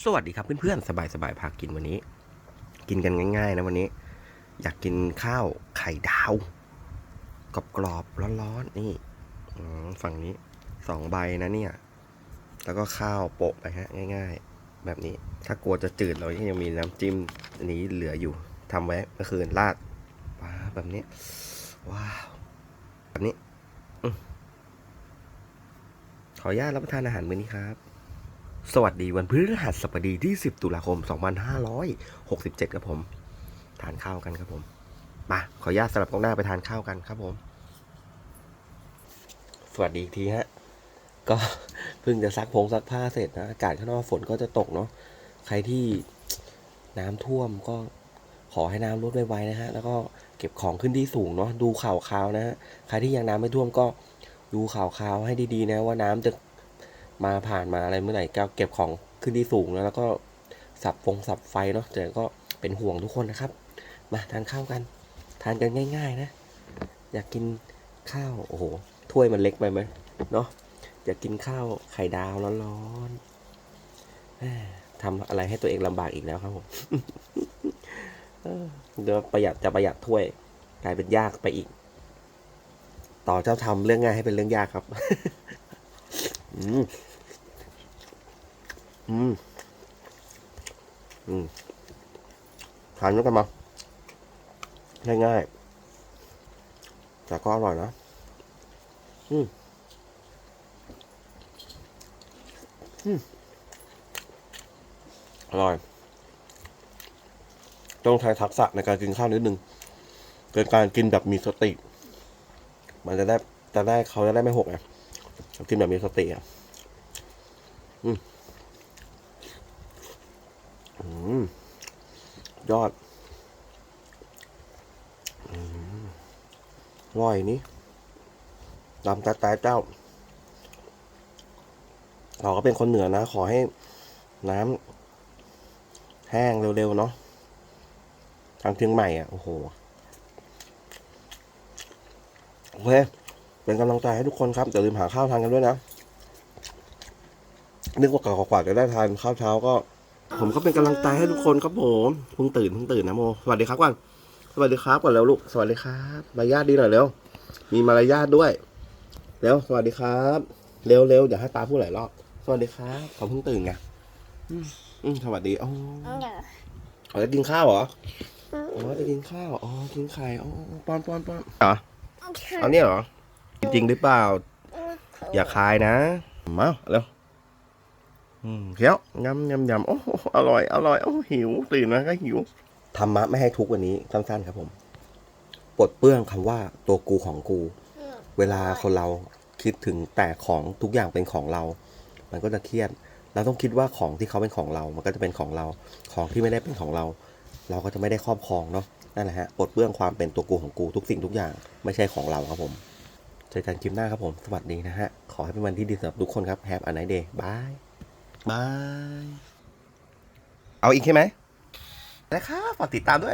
สวัสดีครับเพื่อนๆ สบายๆพากินวันนี้ กินกันง่าย ๆ นะวันนี้ อยากกินข้าวไข่ดาวกรอบๆร้อนๆนี่ฝั่งนี้สองใบนะเนี่ย แล้วก็ข้าวโปะไปฮะง่าย ๆ แบบนี้ถ้ากลัวจะจืดเรายังมีน้ำจิ้มอันนี้เหลืออยู่ทำไว้เมื่อคืนราดว้าแบบนี้ว้าวแบบนี้ขออนุญาตรับประทานอาหารมื้อนี้ครับ สวัสดีวันพฤหัสบดีที่ 10 ตุลาคม 2567 ครับผม ทานข้าวกันครับผมมาขออนุญาตสลับกล้องหน้าไปทานข้าวกันครับผม สวัสดีอีกทีฮะ ก็เพิ่งจะซักพงซักผ้าเสร็จนะ อากาศข้างนอกฝนก็จะตกเนาะ ใครที่น้ำท่วมก็ขอให้น้ำลดไวๆนะฮะ แล้วก็เก็บของขึ้นที่สูงเนาะ ดูข่าวข่าวนะฮะ ใครที่ยังน้ำไม่ท่วมก็ดูข่าวข่าวให้ดีๆนะว่าน้ำจะ มาผ่านมาอะไรเมื่อไหร่ก็เก็บของขึ้นที่สูงนะแล้วก็สับฟงสับไฟเนาะแต่ก็เป็นห่วงทุกคนนะครับ มาทานข้าวกัน ทานกันง่าย ๆ นะ อยากกินข้าวโอ้โหถ้วยมันเล็กไปไหมเนาะอยากกินข้าวไข่ดาวร้อนๆทำอะไรให้ตัวเองลำบากอีกแล้วครับผมเออเดี๋ยวประหยัดจะประหยัดถ้วย กลายเป็นยากไปอีก ต่อเจ้าทำเรื่องง่ายให้เป็นเรื่องยากครับ อืม อืม อืมทานด้วยกันมาง่ายๆ แต่ก็อร่อยนะ อืม อืม อร่อย ต้องใช้ทักษะในการกินข้าวนิดนึงเป็นการกินแบบมีสติ มันจะได้จะได้เขาจะได้ไม่หกไงกินแบบมีสติอะ อืม อืม ยอดอร่อยนี่ดำตาตายเจ้า เราก็เป็นคนเหนือนะ ขอให้น้ำแห้งเร็วๆเนาะ ทางเชียงใหม่อะ โอ้โห โอเค เป็นกำลังใจให้ทุกคนครับ อย่าลืมหาข้าวทานกันด้วยนะ นึกว่ากว่าจะได้ทานข้าวเช้าก็ ผมก็เป็นกำลังใจให้ทุกคนครับผมเพิ่งตื่นเพิ่งตื่นนะโม สวัสดีครับก่อน สวัสดีครับก่อนแล้วลูก สวัสดีครับมารยาทดีหน่อยเร็ว มีมารยาทด้วย เร็ว สวัสดีครับ เร็วเร็วอย่าให้ป้าพูดหลายรอบ สวัสดีครับ เขาเพิ่งตื่นไงอืมอืมสวัสดีอ๋ออ๋อจะกินข้าวเหรอ อ๋อจะกินข้าว อ๋อ กินไข่ อ๋อป้อนป้อนป้อนเหรอเอาเนี่ยเหรอ จริงๆหรือเปล่า อย่าคายนะ มา เร็วอืม เคี้ยวยำยำยำโอ้อร่อยอร่อยโอ้หิวตื่นมาก็หิวธรรมะไม่ให้ทุกข์วันนี้สั้นๆครับผมปลดเปื้องคำว่าตัวกูของกู เวลาคนเราคิดถึงแต่ของทุกอย่างเป็นของเรา มันก็จะเครียดเราต้องคิดว่าของที่เขาเป็นของเรา มันก็จะเป็นของเรา ของที่ไม่ได้เป็นของเรา เราก็จะไม่ได้ครอบครองเนาะนั่นแหละฮะปลดเปื้องความเป็นตัวกูของกูทุกสิ่งทุกอย่างไม่ใช่ของเราครับผมเจอกันคลิปหน้าครับผม สวัสดีนะฮะ ขอให้เป็นวันที่ดีสำหรับทุกคนครับ Have a nice day บาย บาย เอาอีกใช่ไหมนะครับฝากติดตามด้วย